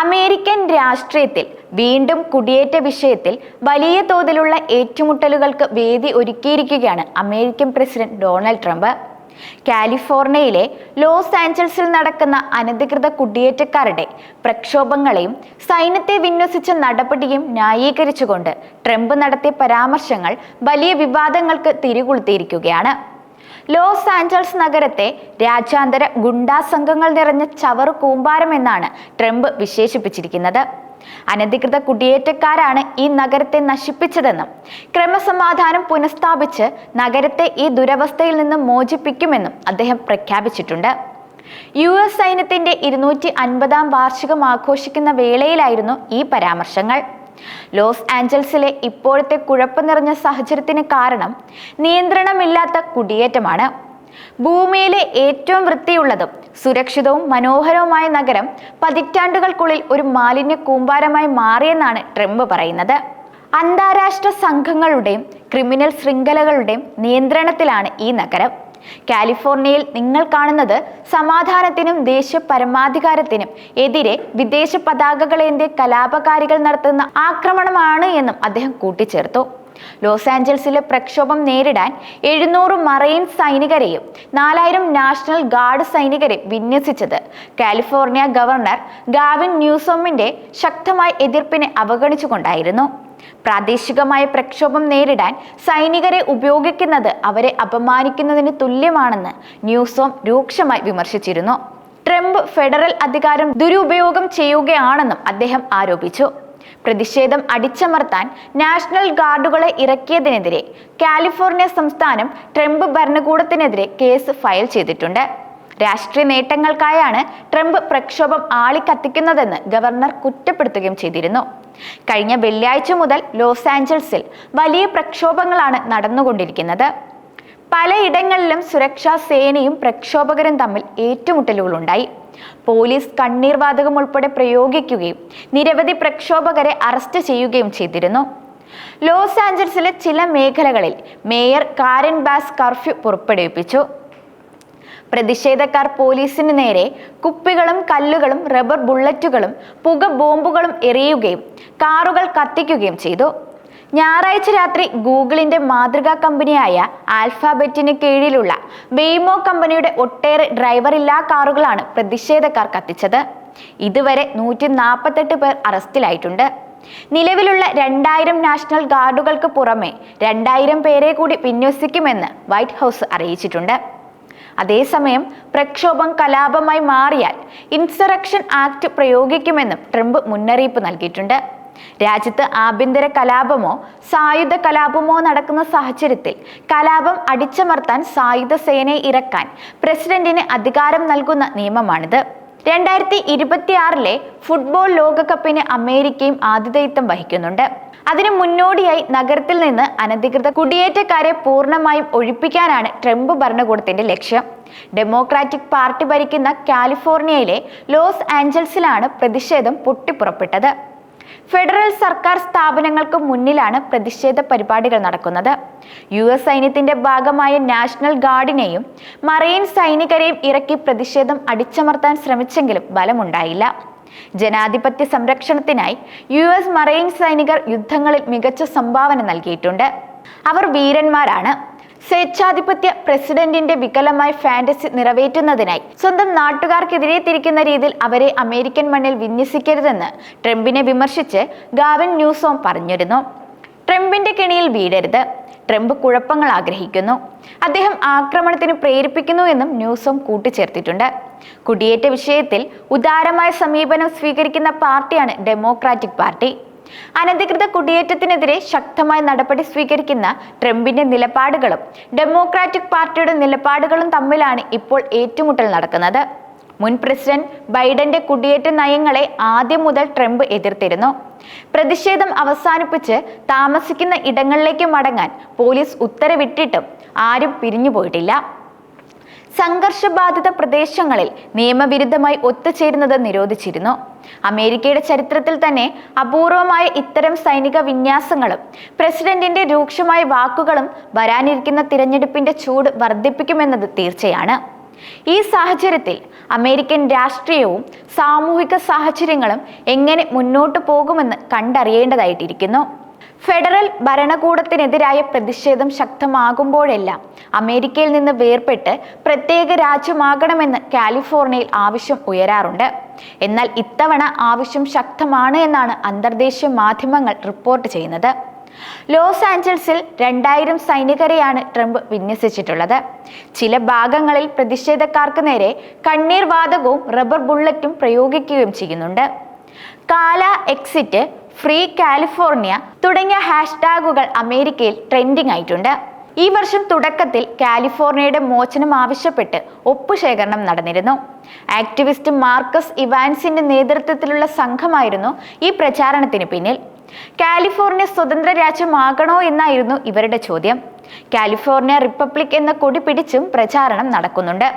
American രാഷ്ട്രീയത്തിൽ വീണ്ടും കുടിയേറ്റ വിഷയത്തിൽ വലിയ തോതിലുള്ള ഏറ്റുമുട്ടലുകൾക്ക് വേദി ഒരുക്കിയിരിക്കുകയാണ് അമേരിക്കൻ പ്രസിഡന്റ് ഡൊണാൾഡ് ട്രംപ്. കാലിഫോർണിയയിലെ ലോസ് ആഞ്ചൽസിൽ നടക്കുന്ന അനധികൃത കുടിയേറ്റക്കാരുടെ പ്രക്ഷോഭങ്ങളെയും സൈന്യത്തെ വിന്യസിച്ച നടപടിയും ന്യായീകരിച്ചുകൊണ്ട് ട്രംപ് നടത്തിയ പരാമർശങ്ങൾ വലിയ വിവാദങ്ങൾക്ക് തിരികൊളുത്തിയിരിക്കുകയാണ്. ലോസ് ആഞ്ചൽസ് നഗരത്തെ രാജ്യാന്തര ഗുണ്ടാ സംഘങ്ങൾ നിറഞ്ഞ ചവറു കൂമ്പാരം എന്നാണ് ട്രംപ് വിശേഷിപ്പിച്ചിരിക്കുന്നത്. അനധികൃത കുടിയേറ്റക്കാരാണ് ഈ നഗരത്തെ നശിപ്പിച്ചതെന്നും ക്രമസമാധാനം പുനഃസ്ഥാപിച്ച് നഗരത്തെ ഈ ദുരവസ്ഥയിൽ നിന്ന് മോചിപ്പിക്കുമെന്നും അദ്ദേഹം പ്രഖ്യാപിച്ചിട്ടുണ്ട്. യു എസ് സൈന്യത്തിന്റെ ഇരുന്നൂറ്റി അൻപതാം വാർഷികം ആഘോഷിക്കുന്ന വേളയിലായിരുന്നു ഈ പരാമർശങ്ങൾ. ലോസ് ആഞ്ചൽസിലെ ഇപ്പോഴത്തെ കുഴപ്പം നിറഞ്ഞ സാഹചര്യത്തിന് കാരണം നിയന്ത്രണമില്ലാത്ത കുടിയേറ്റമാണ്. ഭൂമിയിലെ ഏറ്റവും വൃത്തിയുള്ളതും സുരക്ഷിതവും മനോഹരവുമായ നഗരം പതിറ്റാണ്ടുകൾക്കുള്ളിൽ ഒരു മാലിന്യ കൂമ്പാരമായി മാറിയെന്നാണ് ട്രംപ് പറയുന്നത്. അന്താരാഷ്ട്ര സംഘങ്ങളുടെയും ക്രിമിനൽ ശൃംഖലകളുടെയും നിയന്ത്രണത്തിലാണ് ഈ നഗരം. കാലിഫോർണിയയിൽ നിങ്ങൾ കാണുന്നത് സമാധാനത്തിനും ദേശീയ പരമാധികാരത്തിനും എതിരെ വിദേശ പതാകകളേന്ത്യ കലാപകാരികൾ നടത്തുന്ന ആക്രമണമാണ് എന്നും അദ്ദേഹം കൂട്ടിച്ചേർത്തു. ലോസ് ആഞ്ചൽസിലെ പ്രക്ഷോഭം നേരിടാൻ എഴുന്നൂറ് മറൈൻ സൈനികരെയും നാലായിരം നാഷണൽ ഗാർഡ് സൈനികരെ വിന്യസിച്ചത്. കാലിഫോർണിയ ഗവർണർ ഗാവിൻ ന്യൂസോമിന്റെ ശക്തമായ എതിർപ്പിനെ അവഗണിച്ചുകൊണ്ടായിരുന്നു. പ്രാദേശികമായ പ്രക്ഷോഭം നേരിടാൻ സൈനികരെ ഉപയോഗിക്കുന്നത് അവരെ അപമാനിക്കുന്നതിന് തുല്യമാണെന്ന് ന്യൂസോം രൂക്ഷമായി വിമർശിച്ചിരുന്നു. ട്രംപ് ഫെഡറൽ അധികാരം ദുരുപയോഗം ചെയ്യുകയാണെന്നും അദ്ദേഹം ആരോപിച്ചു. പ്രതിഷേധം അടിച്ചമർത്താൻ നാഷണൽ ഗാർഡുകളെ ഇറക്കിയതിനെതിരെ കാലിഫോർണിയ സംസ്ഥാനം ട്രംപ് ഭരണകൂടത്തിനെതിരെ കേസ് ഫയൽ ചെയ്തിട്ടുണ്ട്. രാഷ്ട്രീയ നേട്ടങ്ങൾക്കായാണ് ട്രംപ് പ്രക്ഷോഭം ആളിക്കത്തിക്കുന്നതെന്ന് ഗവർണർ കുറ്റപ്പെടുത്തുകയും ചെയ്തിരുന്നു. കഴിഞ്ഞ വെള്ളിയാഴ്ച മുതൽ ലോസ് ആഞ്ചൽസിൽ വലിയ പ്രക്ഷോഭങ്ങളാണ് നടന്നുകൊണ്ടിരിക്കുന്നത്. പലയിടങ്ങളിലും സുരക്ഷാ സേനയും പ്രക്ഷോഭകരും തമ്മിൽ ഏറ്റുമുട്ടലുകളുണ്ടായി. പോലീസ് കണ്ണീർ വാതകം ഉൾപ്പെടെ പ്രയോഗിക്കുകയും നിരവധി പ്രക്ഷോഭകരെ അറസ്റ്റ് ചെയ്യുകയും ചെയ്തിരുന്നു. ലോസ് ആഞ്ചൽസിലെ ചില മേഖലകളിൽ മേയർ കാരൻ ബാസ് കർഫ്യൂ പുറപ്പെടുവിപ്പിച്ചു. പ്രതിഷേധക്കാർ പോലീസിന് നേരെ കുപ്പികളും കല്ലുകളും റബ്ബർ ബുള്ളറ്റുകളും പുക ബോംബുകളും എറിയുകയും കാറുകൾ കത്തിക്കുകയും ചെയ്തു. ഞായറാഴ്ച രാത്രി ഗൂഗിളിന്റെ മാതൃകാ കമ്പനിയായ ആൽഫാബെറ്റിന് കീഴിലുള്ള വെയ്മോ കമ്പനിയുടെ ഒട്ടേറെ ഡ്രൈവറില്ലാ കാറുകളാണ് പ്രതിഷേധക്കാർ കത്തിച്ചത്. ഇതുവരെ നൂറ്റി നാൽപ്പത്തെട്ട് പേർ അറസ്റ്റിലായിട്ടുണ്ട്. നിലവിലുള്ള രണ്ടായിരം നാഷണൽ ഗാർഡുകൾക്ക് പുറമെ രണ്ടായിരം പേരെ കൂടി വിന്യസിക്കുമെന്ന് വൈറ്റ് ഹൗസ് അറിയിച്ചിട്ടുണ്ട്. അതേസമയം പ്രക്ഷോഭം കലാപമായി മാറിയാൽ ഇൻസറക്ഷൻ ആക്ട് പ്രയോഗിക്കുമെന്നും ട്രംപ് മുന്നറിയിപ്പ് നൽകിയിട്ടുണ്ട്. രാജ്യത്ത് ആഭ്യന്തര കലാപമോ സായുധ കലാപമോ നടക്കുന്ന സാഹചര്യത്തിൽ കലാപം അടിച്ചമർത്താൻ സായുധ സേനയെ ഇറക്കാൻ പ്രസിഡന്റിന് അധികാരം നൽകുന്ന നിയമമാണിത്. രണ്ടായിരത്തി ഇരുപത്തിയാറിലെ ഫുട്ബോൾ ലോകകപ്പിന് അമേരിക്കയും ആതിഥേയത്വം വഹിക്കുന്നുണ്ട്. അതിനു മുന്നോടിയായി നഗരത്തിൽ നിന്ന് അനധികൃത കുടിയേറ്റക്കാരെ പൂർണമായും ഒഴിപ്പിക്കാനാണ് ട്രംപ് ഭരണകൂടത്തിന്റെ ലക്ഷ്യം. ഡെമോക്രാറ്റിക് പാർട്ടി ഭരിക്കുന്ന കാലിഫോർണിയയിലെ ലോസ് ആഞ്ചൽസിലാണ് പ്രതിഷേധം പൊട്ടിപ്പുറപ്പെട്ടത്. ഫെഡറൽ സർക്കാർ സ്ഥാപനങ്ങൾക്ക് മുന്നിലാണ് പ്രതിഷേധ പരിപാടികൾ നടക്കുന്നത്. യു എസ് സൈന്യത്തിന്റെ ഭാഗമായ നാഷണൽ ഗാർഡിനെയും മറൈൻ സൈനികരെയും ഇറക്കി പ്രതിഷേധം അടിച്ചമർത്താൻ ശ്രമിച്ചെങ്കിലും ബലമുണ്ടായില്ല ജനാധിപത്യ സംരക്ഷണത്തിനായി യു എസ് മറൈൻ സൈനികർ യുദ്ധങ്ങളിൽ മികച്ച സംഭാവന നൽകിയിട്ടുണ്ട്. അവർ വീരന്മാരാണ്. സ്വേച്ഛാധിപത്യ പ്രസിഡന്റിന്റെ വികലമായ ഫാന്റസി നിറവേറ്റുന്നതിനായി. സ്വന്തം നാട്ടുകാർക്കെതിരെ തിരിക്കുന്ന രീതിയിൽ അവരെ അമേരിക്കൻ മണ്ണിൽ വിന്യസിക്കരുതെന്ന് ട്രംപിനെ വിമർശിച്ച് ഗാവൻ ന്യൂസോം പറഞ്ഞിരുന്നു. ട്രംപിന്റെ കെണിയിൽ വീടരുത് ട്രംപ് കുഴപ്പങ്ങൾ ആഗ്രഹിക്കുന്നു. അദ്ദേഹം ആക്രമണത്തിന് പ്രേരിപ്പിക്കുന്നു എന്നും ന്യൂസോം കൂട്ടിച്ചേർത്തിട്ടുണ്ട്. കുടിയേറ്റ വിഷയത്തിൽ ഉദാരമായ സമീപനം സ്വീകരിക്കുന്ന പാർട്ടിയാണ് ഡെമോക്രാറ്റിക് പാർട്ടി. അനധികൃത കുടിയേറ്റത്തിനെതിരെ ശക്തമായ നടപടി സ്വീകരിക്കുന്ന ട്രംപിന്റെ നിലപാടുകളും ഡെമോക്രാറ്റിക് പാർട്ടിയുടെ നിലപാടുകളും തമ്മിലാണ് ഇപ്പോൾ ഏറ്റുമുട്ടൽ നടക്കുന്നത്. മുൻ പ്രസിഡന്റ് ബൈഡന്റെ കുടിയേറ്റ നയങ്ങളെ ആദ്യം മുതൽ ട്രംപ് എതിർത്തിരുന്നു. പ്രതിഷേധം അവസാനിപ്പിച്ച് താമസിക്കുന്ന ഇടങ്ങളിലേക്ക് മടങ്ങാൻ പോലീസ് ഉത്തരവിട്ടിട്ടും ആരും പിരിഞ്ഞുപോയിട്ടില്ല. സംഘർഷബാധിത പ്രദേശങ്ങളിൽ നിയമവിരുദ്ധമായി ഒത്തുചേരുന്നത് നിരോധിച്ചിരുന്നു. അമേരിക്കയുടെ ചരിത്രത്തിൽ തന്നെ അപൂർവമായ ഇത്തരം സൈനിക വിന്യാസങ്ങളും പ്രസിഡന്റിന്റെ രൂക്ഷമായ വാക്കുകളും വരാനിരിക്കുന്ന തിരഞ്ഞെടുപ്പിന്റെ ചൂട് വർദ്ധിപ്പിക്കുമെന്നത് തീർച്ചയാണ്. ഈ സാഹചര്യത്തിൽ അമേരിക്കൻ രാഷ്ട്രീയവും സാമൂഹിക സാഹചര്യങ്ങളും എങ്ങനെ മുന്നോട്ടു പോകുമെന്ന് കണ്ടറിയേണ്ടതായിട്ടിരിക്കുന്നു. ഫെഡറൽ ഭരണകൂടത്തിനെതിരായ പ്രതിഷേധം ശക്തമാകുമ്പോഴെല്ലാം അമേരിക്കയിൽ നിന്ന് വേർപെട്ട് പ്രത്യേക രാജ്യമാകണമെന്ന് കാലിഫോർണിയയിൽ ആവശ്യം ഉയരാറുണ്ട്. എന്നാൽ ഇത്തവണ ആവശ്യം ശക്തമാണ് എന്നാണ് അന്തർദേശീയ മാധ്യമങ്ങൾ റിപ്പോർട്ട് ചെയ്യുന്നത്. ലോസ് ആഞ്ചൽസിൽ രണ്ടായിരം സൈനികരെയാണ് ട്രംപ് വിന്യസിച്ചിട്ടുള്ളത്. ചില ഭാഗങ്ങളിൽ പ്രതിഷേധക്കാർക്ക് നേരെ കണ്ണീർ വാതകവും റബ്ബർ ബുള്ളറ്റും പ്രയോഗിക്കുകയും ചെയ്യുന്നുണ്ട്. കാല എക്സിറ്റ് ഫ്രീ കാലിഫോർണിയ തുടങ്ങിയ ഹാഷ്ടാഗുകൾ അമേരിക്കയിൽ ട്രെൻഡിംഗ് ആയിട്ടുണ്ട്. ഈ വർഷം തുടക്കത്തിൽ കാലിഫോർണിയയുടെ മോചനം ആവശ്യപ്പെട്ട് ഒപ്പുശേഖരണം നടന്നിരുന്നു. ആക്ടിവിസ്റ്റ് മാർക്കസ് ഇവാൻസിന്റെ നേതൃത്വത്തിലുള്ള സംഘമായിരുന്നു ഈ പ്രചാരണത്തിന് പിന്നിൽ. കാലിഫോർണിയ സ്വതന്ത്ര രാജ്യമാകണോ എന്നായിരുന്നു ഇവരുടെ ചോദ്യം. കാലിഫോർണിയ റിപ്പബ്ലിക് എന്ന കൊടി പിടിച്ചും പ്രചാരണം നടക്കുന്നുണ്ട്.